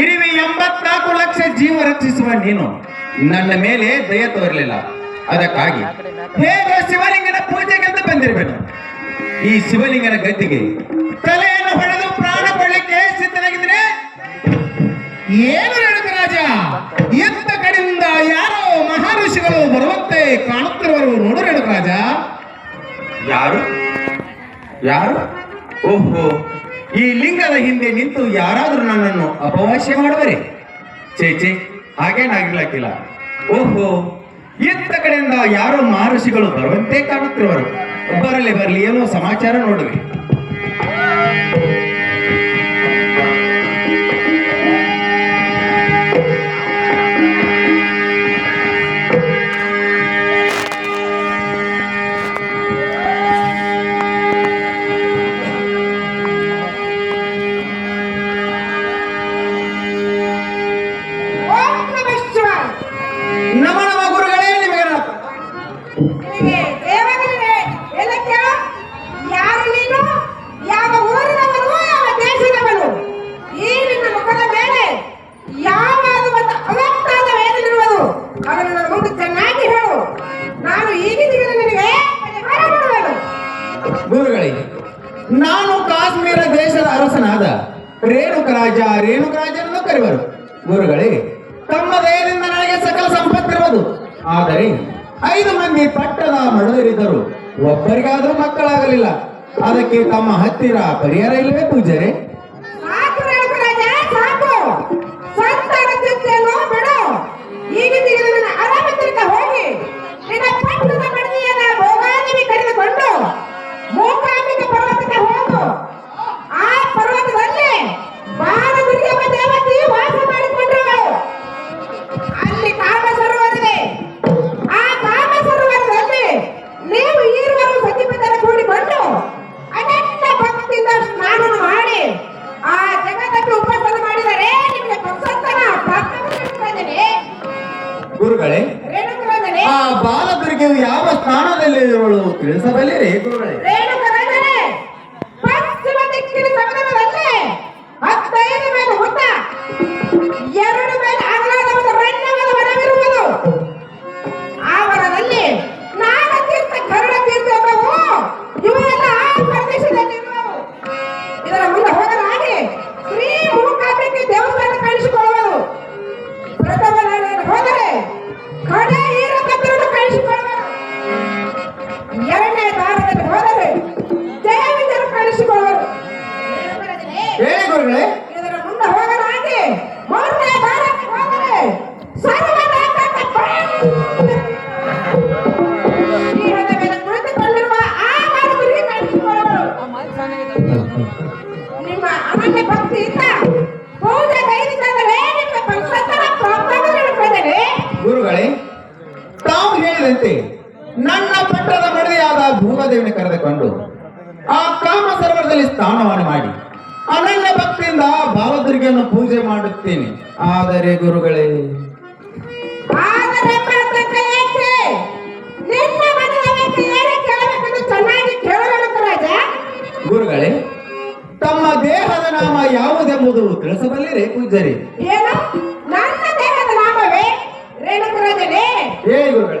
ಇರುವೆ ಎಂಬತ್ನಾಲ್ಕು ಲಕ್ಷ ಜೀವ ರಕ್ಷಿಸುವ ನೀನು ನನ್ನ ಮೇಲೆ ದಯ ತೋರಲಿಲ್ಲ. ಅದಕ್ಕಾಗಿ ಹೇಗೆ ಶಿವಲಿಂಗನ ಪೂಜೆಗೆಂದು ಬಂದಿರಬೇಕು. ಈ ಶಿವಲಿಂಗನ ಗದ್ದಿಗೆ ತಲೆಯನ್ನು ಹೊಡೆದು ಪ್ರಾಣ ಕೊಳ್ಳಿಕ್ಕೆ ಸಿದ್ಧನಾಗಿದ್ರೆ ಏನು ರೇಣುಕ ರಾಜ? ಎಂತ ಕಡೆಯಿಂದ ಯಾರೋ ಮಹರ್ಷಿಗಳು ಬರುವಂತೆ ಕಾಣುತ್ತಿರುವರು ನೋಡು ರೇಣುಕ ರಾಜ. ಯಾರು? ಯಾರು? ಓಹೋ ಈ ಲಿಂಗದ ಹಿಂದೆ ನಿಂತು ಯಾರಾದರೂ ನನ್ನನ್ನು ಅಪವಾಸ್ಯ ಮಾಡುವರೆ? ಚೇ ಚೇ ಹಾಗೇನಾಗಿರ್ಲಕ್ಕಿಲ್ಲ ಓಹೋ ಇತ್ತ ಕಡೆಯಿಂದ ಯಾರೋ ಮಹರ್ಷಿಗಳು ಬರುವಂತೆ ಕಾಣುತ್ತಿರುವರು. ಬರಲಿ ಬರಲಿ, ಏನೋ ಸಮಾಚಾರ ನೋಡುವೆ. ನಾನು ಕಾಶ್ಮೀರ ದೇಶದ ಅರಸನಾದ ರೇಣುಕ ರಾಜ ರೇಣುಕ ರಾಜನನ್ನು ಕರೆವರು. ಗುರುಗಳೇ ತಮ್ಮ ದಯದಿಂದ ನನಗೆ ಸಕಲ ಸಂಪತ್ತಿರುವುದು ಆದರೆ ಐದು ಮಂದಿ ಪಟ್ಟದ ಮಡದರಿದ್ದರು ಒಬ್ಬರಿಗಾದರೂ ಮಕ್ಕಳಾಗಲಿಲ್ಲ. ಅದಕ್ಕೆ ತಮ್ಮ ಹತ್ತಿರ ಪರಿಹಾರ ಇಲ್ಲವೇ ಪೂಜಾರೆ ಗುರುಗಳೇ ಆ ಬಾಲಕರಿಗೆ ಯಾವ ಸ್ಥಾನದಲ್ಲಿ ಇರೋಳು ತಿಳಿಸಬಲ್ಲಿರೇ ಗುರುಗಳೇ. ಹೇಳಿದಂತೆ ನನ್ನ ಪಟ್ಟದ ಮಡದಿಯಾದ ಭೂಮದೇವಿನ ಕರೆದುಕೊಂಡು ಆ ಕಾಮ ಸರೋವರದಲ್ಲಿ ಸ್ನಾನವನ್ನು ಮಾಡಿ ಅನನ್ಯ ಭಕ್ತಿಯಿಂದ ಬಾಲದುರ್ಗಿಯನ್ನು ಪೂಜೆ ಮಾಡುತ್ತೇನೆ. ಆದರೆ ಗುರುಗಳೇ ಗುರುಗಳೇ ತಮ್ಮ ದೇಹದ ನಾಮ ಯಾವುದೆಂಬುದು ತಿಳಿಸಬಲ್ಲಿರೇ ಪೂಜರಿ ಏನು? ನನ್ನ ದೇಹದ ನಾಮವೇ? ರೇಣುಕರಾಜನೇ? ಏ ಗುರುಗಳೇ